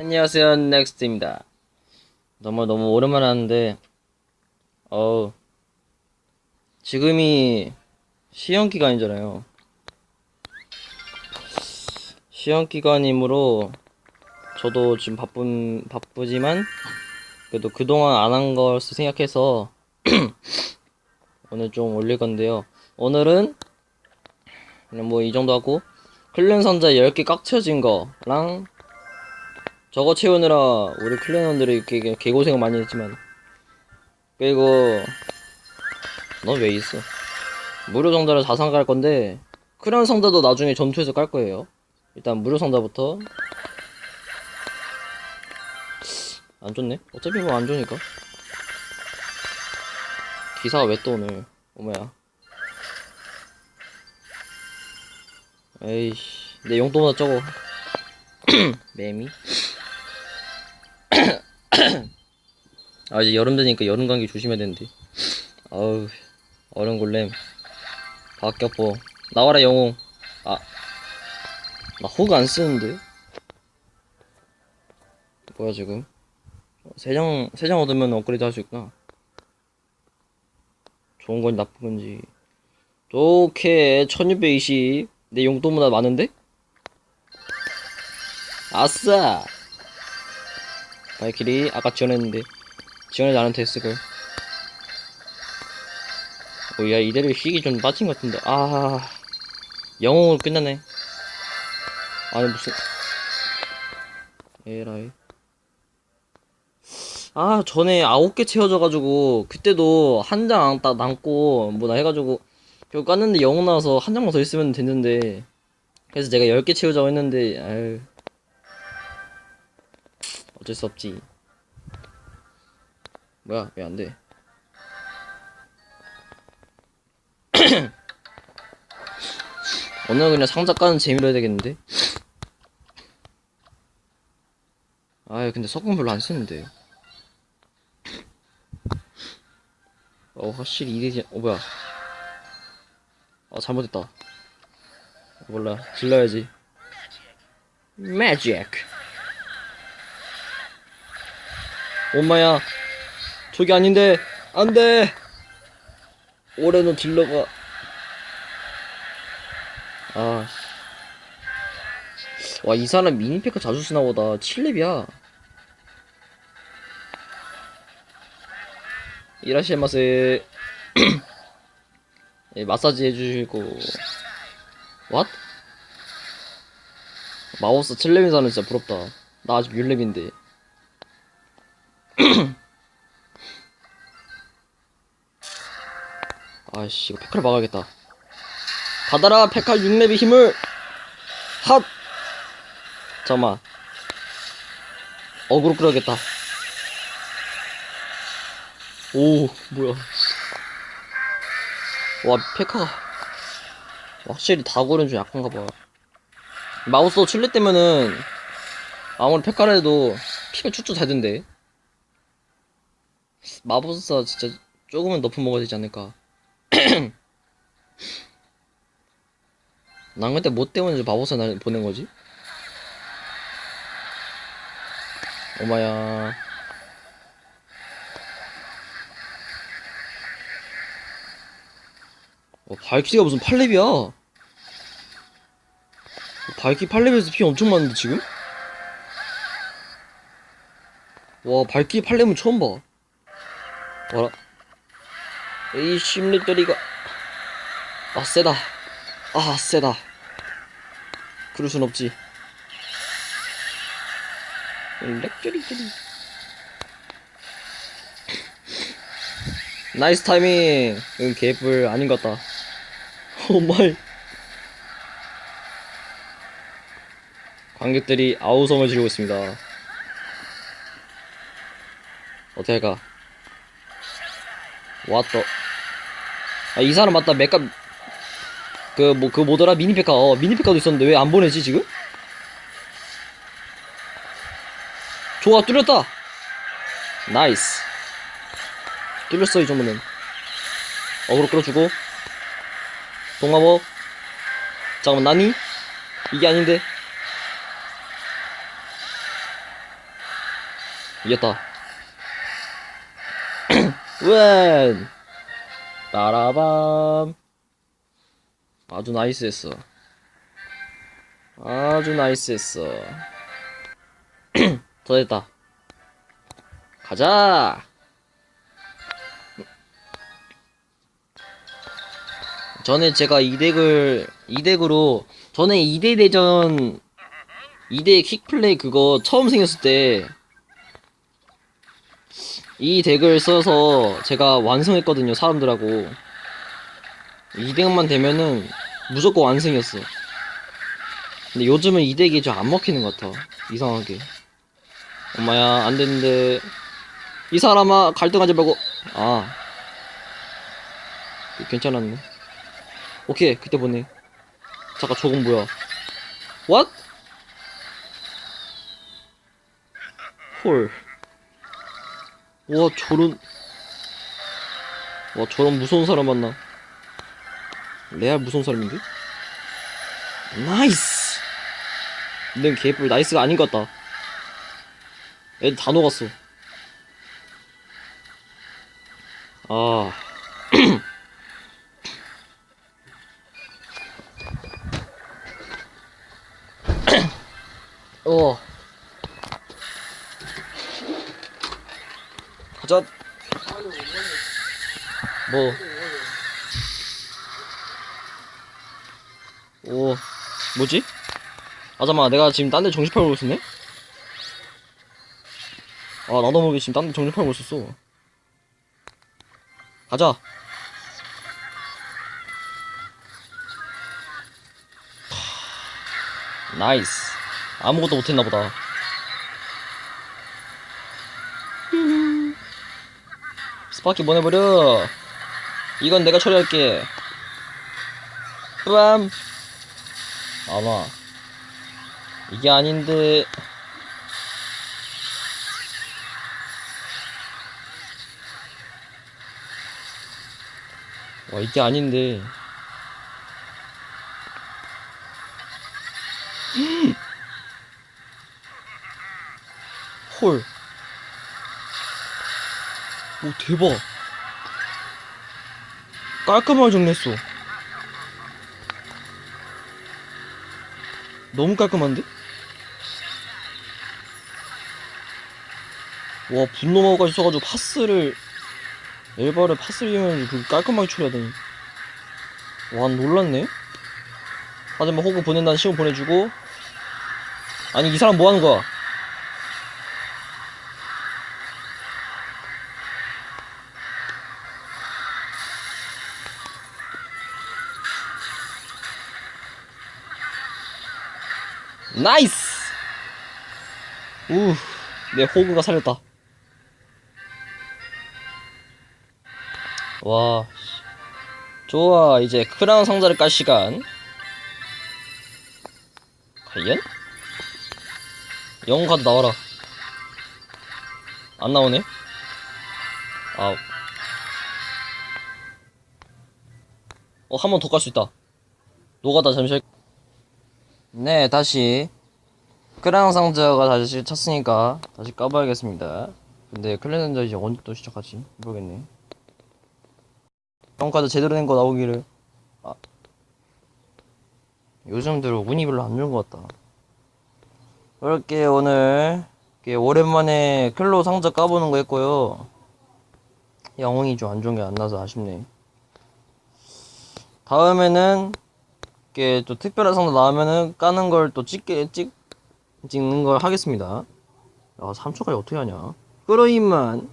안녕하세요, 넥스트입니다. 너무 너무 오랜만에 하는데, 어우, 지금이 시험 기간이잖아요. 시험 기간이므로 저도 지금 바쁜 바쁘지만 그래도 그동안 안한걸 생각해서 오늘 좀 올릴 건데요. 오늘은 뭐 이 정도 하고 클랜 상자 10개 꽉 채워진 거랑 저거 채우느라 우리 클랜원들이 개, 개고생을 많이 했지만 그리고 넌 왜 있어? 무료 상자를 자상 갈 건데 클랜 상자도 나중에 전투에서 깔 거예요. 일단 무료 상자부터 안 좋네. 어차피 뭐 안 좋으니까. 기사가 왜 또 오늘? 어머야. 에이씨, 내 용돈보다 적어. 매미. 아 이제 여름 되니까 여름 감기 조심해야 되는데. 아우 얼음 골렘. 박격포. 나와라 영웅. 아. 나 호그 안 쓰는데. 뭐야 지금? 세장 세 장 얻으면 업그레이드 할 수 있구나. 좋은 건지 나쁜 건지. 좋게 1620. 내 용돈보다 많은데? 아싸! 발키리 아까 지원했는데 지원하지 않은 했을걸. 오야 이대로 휘기 좀 빠진 것 같은데. 아 영웅으로 끝나네. 아니 무슨. 에라이. 아 전에 아홉 개 채워져가지고 그때도 한 장 딱 남고 뭐나 해가지고 결국 깠는데 영웅 나와서 한 장만 더 있으면 됐는데. 그래서 제가 열 개 채우자고 했는데 아유. 어쩔 수 없지 뭐야? 왜 안 돼? 오늘 그냥 상자 까는 재미로 해야 되겠는데? 아유 근데 석궁 별로 안 쓰는데. 어 확실히 이대지 어 뭐야? 어 잘못했다. 몰라. 질러야지. 매직 엄마야 저기 아닌데. 안돼. 올해는 딜러가. 아 와 이 사람 미니페카 자주 쓰나 보다. 7렙이야. 이라시마세 예, 마사지 해주시고. 왓? 마우스 7렙인 사람 진짜 부럽다. 나 아직 6렙인데 아이씨 이거 페카를 막아야겠다. 받아라 페카 6렙의 힘을. 핫! 잠깐만. 어그로 끌어야겠다. 오 뭐야. 와 페카가 확실히 다골은 좀 약한가 봐 마우스 7렙 때면은 아무리 페카를 해도 피가 쭉쭉 되던데. 마법사 진짜 조금은 높은 먹어야 되지 않을까 난 그때 뭐 때문에 마법사 날 보낸 거지? 오마야 어, 발키가 무슨 8렙이야 발키 8렙에서 피 엄청 많은데 지금? 와 발키 8렙은 처음 봐 뭐라? 이 심리떨이가 아 세다. 아 세다. 그럴 순 없지. 렉쩌리쩌리. 나이스 타이밍. 응 개뿔 아닌 것 같다. 오마이. 관객들이 아우성을 지르고 있습니다. 어떻게 할까 왔다. 아, 이 사람 맞다. 메카, 그, 뭐, 그 뭐더라? 미니페카. 어, 미니페카도 있었는데 왜 안 보내지, 지금? 좋아, 뚫렸다! 나이스. 뚫렸어, 이 정도면. 어그로 끌어주고. 동마법. 잠깐만, 나니? 이게 아닌데. 이겼다. 웬! 따라밤. 아주 나이스했어. 아주 나이스했어. 더 됐다. 가자! 전에 제가 이 덱을, 이 덱으로, 전에 2대 대전, 2대 킥플레이 그거 처음 생겼을 때, 이 덱을 써서 제가 완성했거든요, 사람들하고. 이 덱만 되면은 무조건 완승이었어. 근데 요즘은 이 덱이 좀 안 먹히는 것 같아. 이상하게. 엄마야, 안 되는데. 이 사람아, 갈등하지 말고. 아. 괜찮았네. 오케이, 그때 보네. 잠깐, 저건 뭐야. What? 헐. 와, 저런. 와, 저런 무서운 사람 만나. 레알 무서운 사람인데? 나이스! 근데 개뿔 나이스가 아닌 것 같다. 애들 다 녹았어. 아. 어. 가자. 뭐. 오. 뭐지? 아, 잠깐만. 내가 지금 딴 데 정신 팔고 있었네? 아, 나도 모르게 지금 딴 데 정신 팔고 있었어. 가자. 하, 나이스. 아무것도 못했나 보다. 스파키 보내버려. 이건 내가 처리할게. 안 와. 이게 아닌데. 와, 이게 아닌데. 헐. 오, 대박. 깔끔하게 정리했어. 너무 깔끔한데? 와, 분노마우까지 써가지고 파스를, 엘바를 파스를 이용해서 그 깔끔하게 처리하다니. 와, 놀랐네? 하지만 호구 보낸다는 시간 보내주고. 아니, 이 사람 뭐 하는 거야? 나이스! 우, 내 호구가 살렸다. 와, 씨. 좋아. 이제 크라운 상자를 깔 시간. 과연? 영웅 카드 나와라. 안 나오네? 아. 어, 한 번 더 깔 수 있다. 노가다 잠시 할... 네, 다시 크라운 상자가 다시 찼으니까 다시 까봐야겠습니다. 근데 클랜전자 이제 언제 또 시작하지? 모르겠네. 평가도 제대로 된 거 나오기를. 아. 요즘 들어 운이 별로 안 좋은 것 같다. 그렇게 오늘 이렇게 오랜만에 클로 상자 까보는 거 했고요. 영웅이 좀 안 좋은 게 안 나서 아쉽네. 다음에는 이렇게 또 특별한 상자 나오면은 까는 걸 또 찍게 찍 찍는 걸 하겠습니다. 아 3초까지 어떻게 하냐? 끌어임만